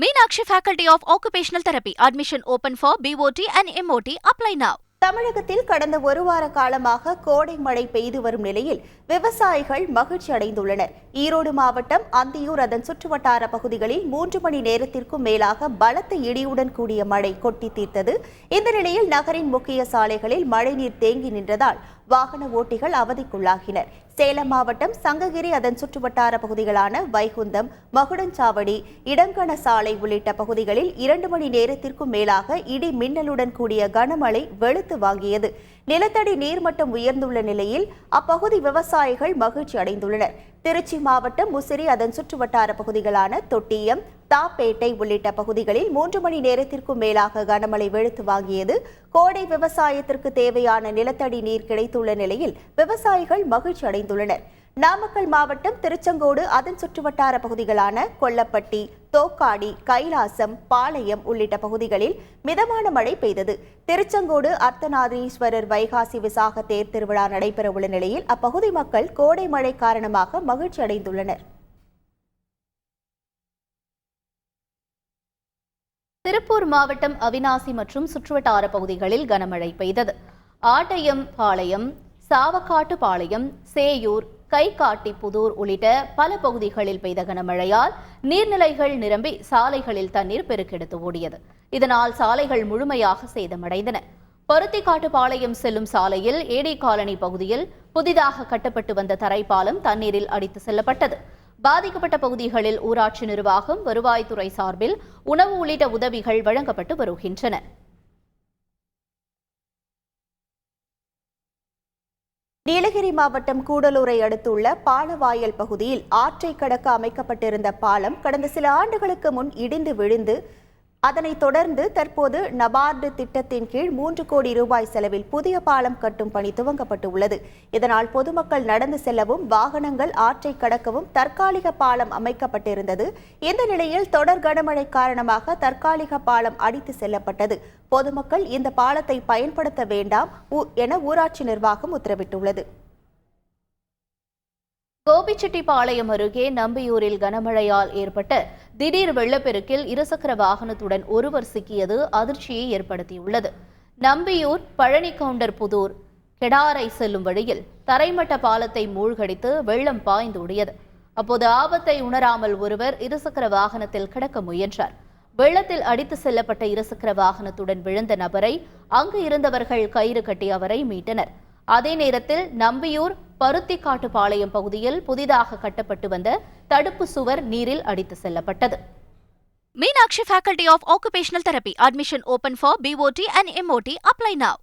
Meenakshi faculty of occupational therapy admission open for BOT and MOT apply now தமிழகத்தில் கடந்த ஒரு வார காலமாக கோடை மழை பெய்து வரும் நிலையில் விவசாயிகள் மகிழ்ச்சி அடைந்துள்ளனர். ஈரோடு மாவட்டம் அந்தியூர் அதன் சுற்றுவட்டார பகுதிகளில் மூன்று மணி நேரத்திற்கும் மேலாக பலத்த இடியுடன் கூடிய மழை கொட்டி தீர்த்தது. இந்த நிலையில் நகரின் முக்கிய சாலைகளில் மழைநீர் தேங்கி நின்றதால் வாகன ஓட்டிகள் அவதிக்குள்ளாகினர். சேலம் மாவட்டம் சங்ககிரி அதன் சுற்றுவட்டார பகுதிகளான வைகுந்தம் மகுடஞ்சாவடி இடங்கண சாலை உள்ளிட்ட பகுதிகளில் இரண்டு மணி நேரத்திற்கும் மேலாக இடி மின்னலுடன் கூடிய கனமழை வெளுத்து வாங்கியது. நிலத்தடி நீர்மட்டம் உயர்ந்துள்ள நிலையில் அப்பகுதி விவசாயிகள் மகிழ்ச்சி அடைந்துள்ளனர். திருச்சி மாவட்டம் முசிறி அதன் சுற்றுவட்டார பகுதிகளான தொட்டியம் தாப்பேட்டை உள்ளிட்ட பகுதிகளில் மூன்று மணி நேரத்திற்கும் மேலாக கனமழை வெளுத்து வாங்கியது. கோடை விவசாயத்திற்கு தேவையான நிலத்தடி நீர் கிடைத்துள்ள நிலையில் விவசாயிகள் மகிழ்ச்சி அடைந்துள்ளனர். நாமக்கல் மாவட்டம் திருச்செங்கோடு அதன் சுற்றுவட்டார பகுதிகளான கொல்லப்பட்டி தோக்காடி கைலாசம் பாளையம் உள்ளிட்ட பகுதிகளில் மிதமான மழை பெய்தது. திருச்செங்கோடு அர்த்தநாதீஸ்வரர் வைகாசி விசாக தேர் திருவிழா நடைபெறவுள்ள நிலையில் அப்பகுதி மக்கள் கோடை மழை காரணமாக மகிழ்ச்சி அடைந்துள்ளனர். திருப்பூர் மாவட்டம் அவினாசி மற்றும் சுற்றுவட்டார பகுதிகளில் கனமழை பெய்தது. ஆட்டயம் பாளையம் சாவக்காட்டு பாளையம் சேயூர் கைகாட்டி புதூர் உள்ளிட்ட பல பகுதிகளில் பெய்த கனமழையால் நீர்நிலைகள் நிரம்பி சாலைகளில் தண்ணீர் பெருக்கெடுத்து ஓடியது. இதனால் சாலைகள் முழுமையாக சேதமடைந்தன. பருத்திக்காட்டுப்பாளையம் செல்லும் சாலையில் ஏடி காலனி பகுதியில் புதிதாக கட்டப்பட்டு வந்த தரைப்பாலம் தண்ணீரில் அடித்து செல்லப்பட்டது. பாதிக்கப்பட்ட பகுதிகளில் ஊராட்சி நிர்வாகம் வருவாய்த்துறை சார்பில் உணவு உள்ளிட்ட உதவிகள் வழங்கப்பட்டு வருகின்றன. நீலகிரி மாவட்டம் கூடலூரை அடுத்துள்ள பாலவாயல் பகுதியில் ஆற்றை கடக்க அமைக்கப்பட்டிருந்த பாலம் கடந்த சில ஆண்டுகளுக்கு முன் இடிந்து விழுந்து அதனைத் தொடர்ந்து தற்போது நபார்டு திட்டத்தின் கீழ் மூன்று கோடி ரூபாய் செலவில் புதிய பாலம் கட்டும் பணி துவங்கப்பட்டு உள்ளது இதனால் பொதுமக்கள் நடந்து செல்லவும் வாகனங்கள் ஆற்றை கடக்கவும் தற்காலிக பாலம் அமைக்கப்பட்டிருந்தது. இந்த நிலையில் தொடர் கனமழை காரணமாக தற்காலிக பாலம் அடித்து செல்லப்பட்டது. பொதுமக்கள் இந்த பாலத்தை பயன்படுத்த வேண்டாம் என ஊராட்சி நிர்வாகம் உத்தரவிட்டுள்ளது. கோபிச்செட்டிப்பாளையம் அருகே நம்பியூரில் கனமழையால் ஏற்பட்ட திடீர் வெள்ளப்பெருக்கில் இருசக்கர வாகனத்துடன் ஒருவர் சிக்கியது அதிர்ச்சியை ஏற்படுத்தியுள்ளது. நம்பியூர் பழனி கவுண்டர் புதூர் கெடாரை செல்லும் வழியில் தரைமட்ட பாலத்தை மூழ்கடித்து வெள்ளம் பாய்ந்தோடியது அப்போது ஆபத்தை உணராமல் ஒருவர் இருசக்கர வாகனத்தில் கிடக்க முயன்றார். வெள்ளத்தில் அடித்து செல்லப்பட்ட இருசக்கர வாகனத்துடன் விழுந்த நபரை அங்கு இருந்தவர்கள் கயிறு கட்டி அவரை மீட்டனர். அதே நேரத்தில் நம்பியூர் பருத்திக்காட்டுப்பாளையம் பகுதியில் புதிதாக கட்டப்பட்டு வந்த தடுப்பு சுவர் நீரில் அடித்து செல்லப்பட்டது Meenakshi faculty of occupational therapy admission open for BOT and MOT apply now